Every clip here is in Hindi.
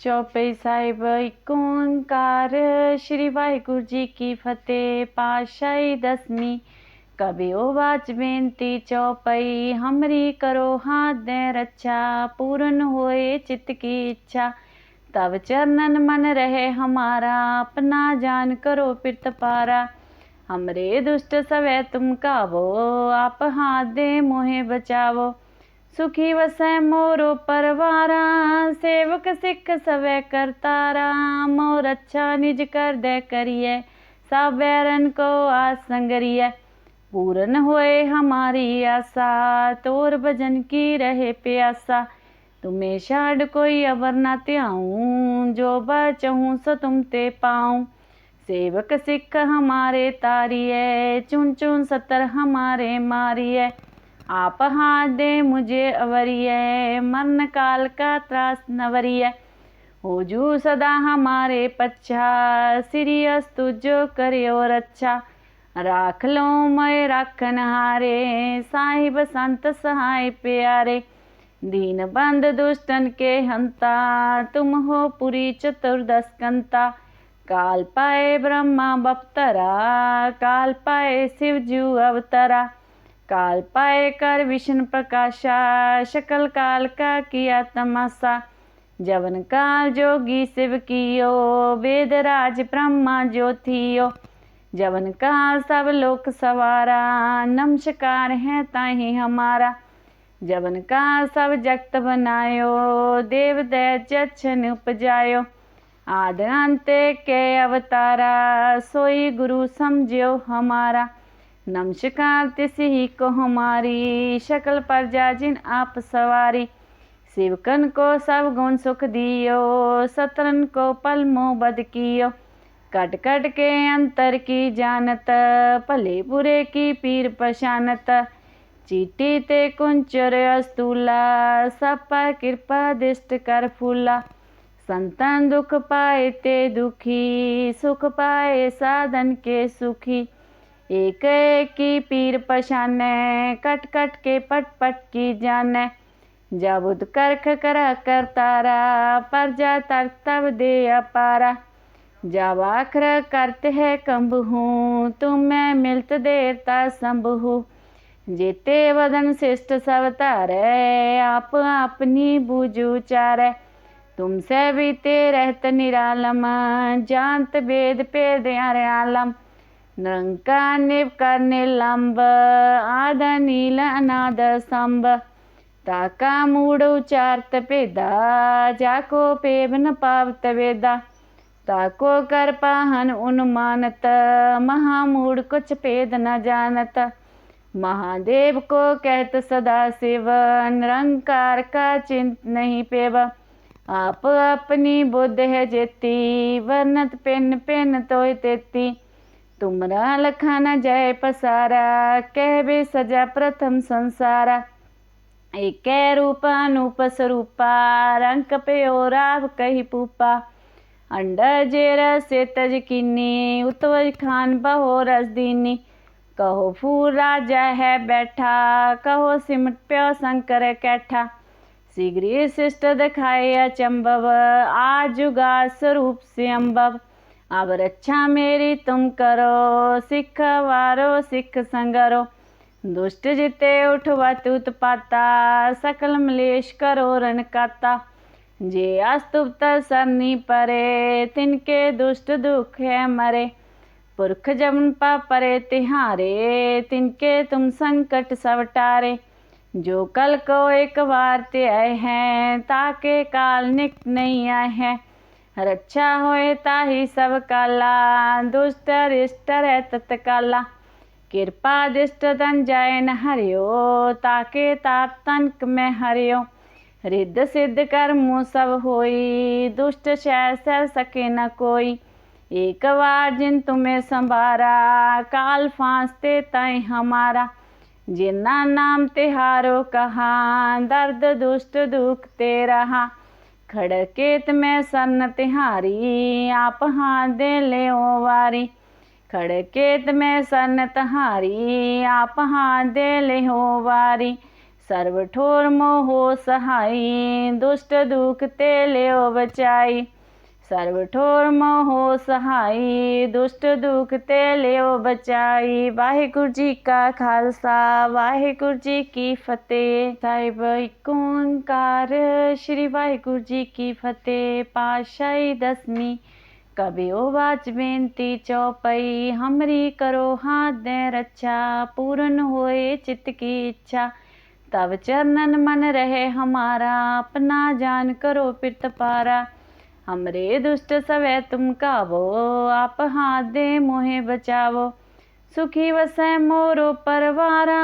चौपई साहिब एक श्री वाहिगुरु जी की फतेह पाशाही दसमी। ओ वाच बेनती, चौपई, हमरी करो हाथ दे रक्षा पूर्ण होए चित्त की इच्छा। तब चरणन मन रहे हमारा, अपना जान करो पित पारा। हमरे दुष्ट सवै तुम कावो, आप हाथ दे मोहे बचावो। सुखी वसै मोरो परवारा, सेवक सिख सवै करतारा, मोर अच्छा निज कर दे करिए सब बैरन को आस संगरिए। पूर्ण होए हमारी आशा, तोर भजन की रहे प्यासा। तुम्हें छाड़ कोई अबर न त्याऊं, जो बचहूँ सो तुम ते पाऊँ। सेवक सिख हमारे तारिए चुन चुन सतर हमारे मारिए। आप हाथ दे मुझे अवरिय मरण काल का त्रास नवरिए हो जू सदा हमारे पच्छा श्री अस्तु जो करे और अच्छा। राख लो मैं राखन हारे, साहिब संत सहाय प्यारे। दीन बंद दुष्टन के हंता, तुम हो पुरी चतुर्दश कंता। काल पाए ब्रह्मा बप्तरा, काल पाए शिव जू अवतरा। काल पाए कर विष्णु प्रकाशा, शकल काल का किया तमाशा। जवन काल जोगी शिव कियो, वेद राज ब्रह्मा ज्योतियो। जवन काल सब लोक सवारा, नमस्कार है ताही हमारा। जवन काल सब जगत बनायो, देव दैजन उपजायो। आद अंत के अवतारा, सोई गुरु समझो हमारा। नमस्कार, तिसी को हमारी शकल प्रजा जिन आप सवारी। शिवकन को सब गुण सुख दियो, सतरन को पल मोह बद कियो। कट कट के अंतर की जानत, भले बुरे की पीर पशानत चीटी ते कुंचर अस्तूला, सब पर कृपा दिष्ट कर फूला। संतन दुख पाए ते दुखी, सुख पाए साधन के सुखी। एक की पीर पशाने कट कट के पट पट की जाने। जब करख करा कर तारा, पर जा तक तब दे अपारा जब आखर करते है कंब हूँ तुम मैं मिलत देरता संभ हूँ। जेते वदन शिष्ट सब तारे, आप अपनी बूझू चारे। तुमसे बीते रहत निरालम, जानत वेद पेद आलम। निरंकार निव कर निलंब आद नील अनाद संभ ताका मूड उचारत पेदा जाको पेबन पावत वेदा ताको कर पाहन उन्मानत महामूड कुछ पेद न जानत महादेव को कहत सदा शिव निरंकार का चिंत नहीं पेव आप अपनी बुद्ध है जेती वर्णत पेन पेन तो तेती तुमरा लखाना जय पसारा कह भी सजा प्रथम संसारा। एक रूप अनूप स्वरूपा रंक पे और कही पूपा। अंडा जेर से तज किन्नी, उतवज खान बहो रस दीनी कहो फूल राजा है बैठा, कहो सिमट प्यो शंकर कैठा। शीघ्र शिष्ट दिखाए अचंबव आजुगा स्वरूप से अम्बव अब रक्षा मेरी तुम करो, सिख वारो, सिख संगरो। दुष्ट जिते उठवा तुत पाता, सकल मलेश करो रण काता। जे अस्तुप्त सरनी परे, तिनके दुष्ट दुख है मरे। पुरख जमन पा परे तिहारे, तिनके तुम संकट सवटारे जो कल को एक बार ते आए हैं, ताके काल निक नहीं आए हैं। रक्षा होए ताही सब काला दुष्ट रिष्ट है तत्काला कृपा दिष्ट तन जाय न हरियो ताके ताप तनक में हरियो रिद्ध सिद्ध कर्म सब होई दुष्ट शह सह सके न कोई एक बार जिन तुम्हें संभारा काल फांसते तय हमारा जिन्ना नाम तिहारो कहा दर्द दुष्ट दुख ते रहा खड़केत में सन तिहारी आप हाथ दे ले ओ वारी खड़केत में सन तहारी आप हाथ दे ले हो वारी सर्व ठोर सहाई दुष्ट दुख ते लियो बचाई। वाहेगुरु जी का खालसा, वाहिगुरु जी की फतेह। साहिब एक ओंकार श्री वाहेगुरु जी की फतेह। पाशाही दसवीं कभी वाच बेनती चौपई, हमरी करो हाथ दे रक्षा पूर्ण होए चित्त की इच्छा। तब चरणन मन रहे हमारा, अपना जान करो पित पारा। हमरे दुष्ट सवै तुम कावो आप हाथ दे मोहे बचावो। सुखी वसै मोरो परवारा,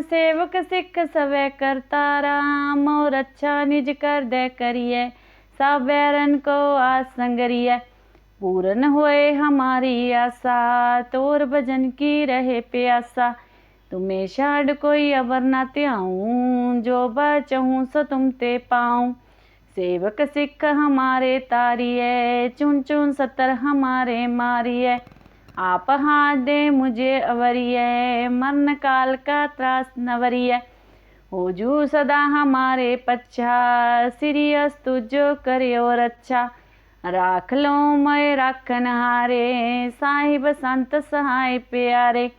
सेवक सिख सवै करतारा। मोर अच्छा निज कर दे करिए सब बैरन को आसंगरिए पूर्ण हुए हमारी आशा, तोर भजन की रहे प्यासा। तुम्हें छाड़ कोई अबर न त्याऊं, जो बचहूँ सो तुम ते पाऊँ। सेवक सिख हमारे तारिए, चुन चुन सतर हमारे मारिए। आप हाथ दे मुझे अवरिए, मरण काल का त्रास नवरिए हो जू सदा हमारे पच्छा जो करे और अच्छा। राख लो मैं राखन हारे, साहिब संत सहाय प्यारे।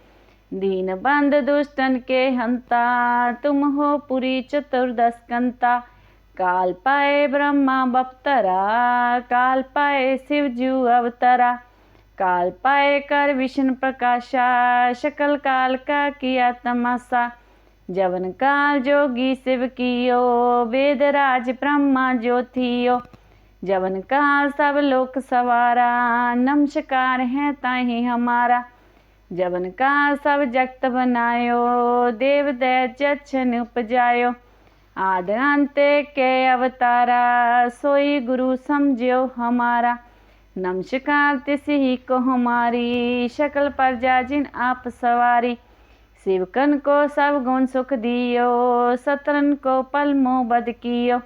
दीन बंद दुष्टन के हंता, तुम हो पुरी चतुर्दश कंता। काल पाए ब्रह्मा बप्तरा काल पाए शिवजू अवतरा काल पाए कर विष्णु प्रकाशा, शकल काल का किया तमाशा, जवन काल जोगी शिव कियो वेदराज ब्रह्मा ज्योतियो, जवन काल सब लोक सवारा, नमस्कार है ताही हमारा, जवन काल सब जगत बनायो देव दैजन उपजायो आद अंत के अवतारा, सोई गुरु समझो हमारा। नमस्कार तिसी को हमारी, शकल प्रजा जिन आप सवारी। शिवकन को सब गुण सुख दियो, सतरन को पल मोह बद कियो।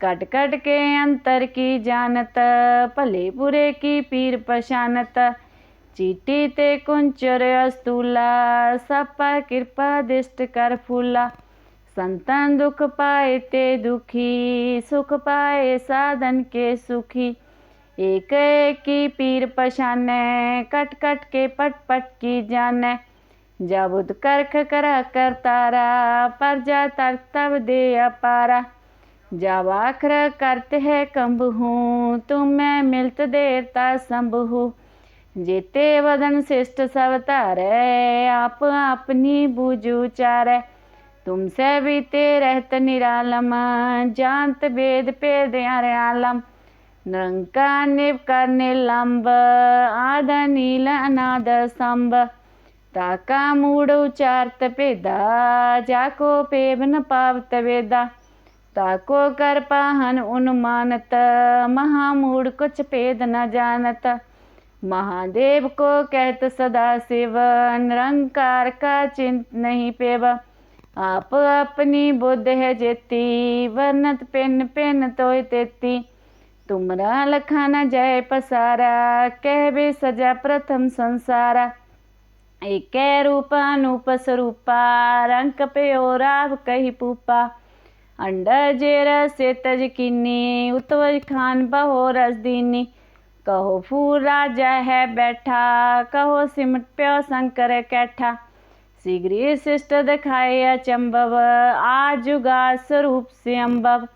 कट कट के अंतर की जानत, भले बुरे की पीर पशानत चीटी ते कुंचर अस्तूला, सब पर कृपा दिष्ट कर फूला। संतान दुख पाए ते दुखी, सुख पाए साधन के सुखी। एक की पीर पशाने कट कट के पट पट की जाने। जब करख करा कर तारा, पर जा तर तब दे अपारा। जब आखर करते है कंब हूँ तुम मैं मिलत देरता संभ हूँ। जेते वदन शिष्ट सब तारे, आप अपनी बूझू चारे तुमसे बीते रहत निरालम जानत वेद पेद आलम निरंकार निव कर निलंब आद नील अनाद संभ ताका मूड उचारत पेदा जाको पेब न पावत वेदा ताको कर पाहन उन्मानत महामूड कुछ पेद न जानत महादेव को कहत सदा शिव निरंकार का चिंत नहीं पेव आप अपनी बुद्ध है जेती, वर्णत पेन पेन तो तेती। तुमरा लखाना जय पसारा, कह बे सजा प्रथम संसारा। एक रूप अनूप स्वरूपा रंक पे और आप कही पूपा। अंडर जेर से तज किन्नी, उतवज खान बहो रस दीनी। कहो फूल राजा है बैठा, कहो सिमट प्यो शंकर कैठा। शीघ्र शिष्ट दिखाए अचंबव आजुगा स्वरूप से अम्बव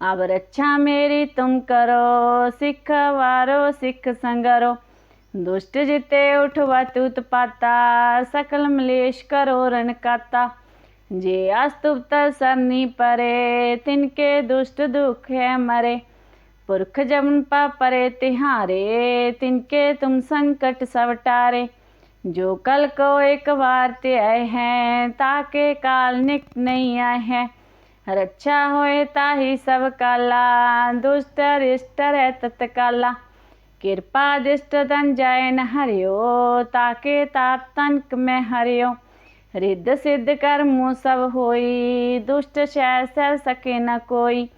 अब रक्षा मेरी तुम करो, सिख वारो, सिख संगरो। दुष्ट जिते उठवा तुत पाता, सकल मलेश करो रण काता। जे अस्तुप्त सरनी परे, तिनके दुष्ट दुख है मरे। पुरख जमन परे तिहारे, तिनके तुम संकट सवटारे जो कल को एक बार ते आए हैं, ताके काल निक नहीं आए हैं। रक्षा होए ताही सब काला, दुष्ट रिष्ट है तत्काला। कृपा दिष्ट तन जाए न हरियो, ताके ताप तनक में हरियो। रिद्ध सिद्ध कर मुँह सब होई, दुष्ट शह सह सके न कोई।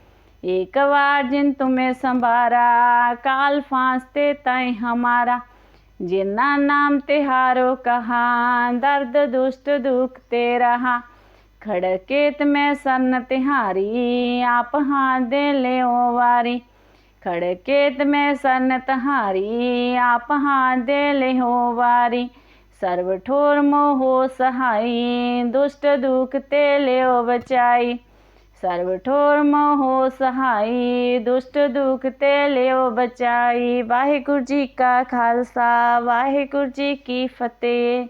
एक बार जिन तुम्हें संभारा, काल फांसते तय हमारा। ਜਿਨ੍ਹਾਂ ਨਾਮ ਤੇ ਹਾਰੋ ਕਹਾ, ਦਰਦ, ਦੁਸ਼ਟ, ਦੁਖ ਤੇ ਰਹਾ। ਖੜਕੇਤ ਮੈਂ ਸਰਨ ਤਿਹਾਰੀ ਆਪ ਹਾਂ ਦੇ ਲਿਓ ਵਾਰੀ। ਖੜਕੇਤ ਮੈਂ ਸਰਨ ਤਿਹਾਰੀ ਆਪ ਹਾਂ ਦੇ ਲਿਓ ਵਾਰੀ। ਸਰਵ ਠੋਰ ਮੋਹ ਸਹਾਈ, ਦੁਸ਼ਟ ਦੁਖ ਤੇ ਲਿਓ ਬਚਾਈ। ਸਰਬ ਠੋਰ ਮੋਹ ਸਹਾਈ ਦੁਸ਼ਟ ਦੁਖ ਤੇ ਲਿਓ ਬਚਾਈ ਵਾਹਿਗੁਰੂ ਜੀ ਕਾ ਖਾਲਸਾ ਵਾਹਿਗੁਰੂ ਜੀ ਕੀ ਫਤਿਹ